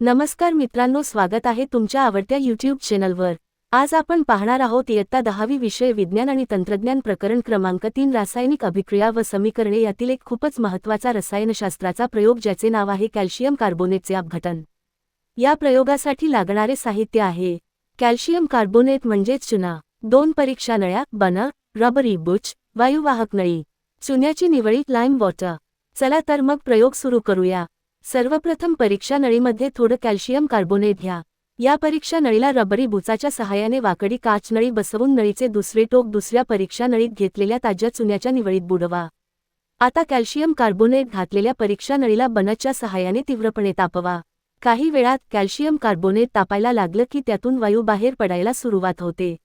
नमस्कार मित्रांनो स्वागत आहे तुमच्या आवडत्या यूट्यूब चॅनलवर आज आपण पाहणार आहोत इयत्ता दहावी विषय विज्ञान आणि तंत्रज्ञान प्रकरण क्रमांक तीन रासायनिक अभिक्रिया व समीकरणे यातील एक खूपच महत्त्वाचा रसायनशास्त्राचा प्रयोग ज्याचे नाव आहे कॅल्शियम कार्बोनेटचे अपघटन. या प्रयोगासाठी लागणारे साहित्य आहे. कॅल्शियम कार्बोनेट म्हणजेच चुना. दोन परीक्षा नळ्या बन रबरी बुच वायुवाहक नळी. चुन्याची निवळी लाईम वॉटर चला तर मग प्रयोग सुरू करूया. सर्वप्रथम परीक्षा नळीमध्ये थोडं कॅल्शियम कार्बोनेट घ्या. या परीक्षा नळीला रबरी बुचाच्या सहाय्याने वाकडी काच नळी बसवून नळीचे दुसरे टोक दुसऱ्या परीक्षा नळीत घेतलेल्या ताज्या चुन्याच्या निवळीत बुडवा. आता कॅल्शियम कार्बोनेट घातलेल्या परीक्षा नळीला बनच्या सहाय्याने तीव्रपणे तापवा. काही वेळात कॅल्शियम कार्बोनेट तापायला लागलं की त्यातून वायू बाहेर पडायला सुरुवात होते.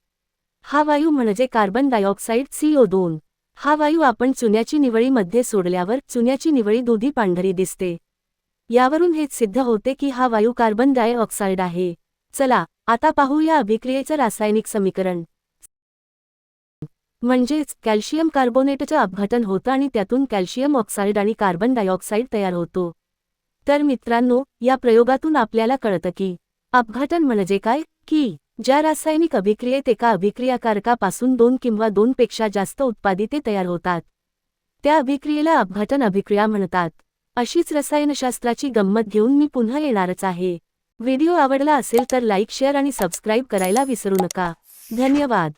हा वायू म्हणजे कार्बन डायऑक्साईड सीओ दोन. हा वायू आपण चुन्याची निवळीमध्ये सोडल्यावर चुन्याची निवळी दुधी पांढरी दिसते. यावरून हेच सिद्ध होते की हा वायू कार्बन डायऑक्साईड आहे. चला आता पाहू या अभिक्रियेचं रासायनिक समीकरण. म्हणजेच कॅल्शियम कार्बोनेटचं अपघटन होतं आणि त्यातून कॅल्शियम ऑक्साईड आणि कार्बन डायऑक्साईड तयार होतो. तर मित्रांनो या प्रयोगातून आपल्याला कळतं की अपघटन म्हणजे काय? की ज्या रासायनिक अभिक्रियेत एका अभिक्रियाकारकापासून दोन किंवा दोनपेक्षा जास्त उत्पादिते तयार होतात. त्या अभिक्रियेला अपघटन अभिक्रिया म्हणतात. अशीच रसायनशास्त्राची गंमत घेऊन मी पुन्हा येणारच आहे. व्हिडिओ आवडला असेल तर लाईक शेअर आणि सबस्क्राईब करायला विसरू नका. धन्यवाद.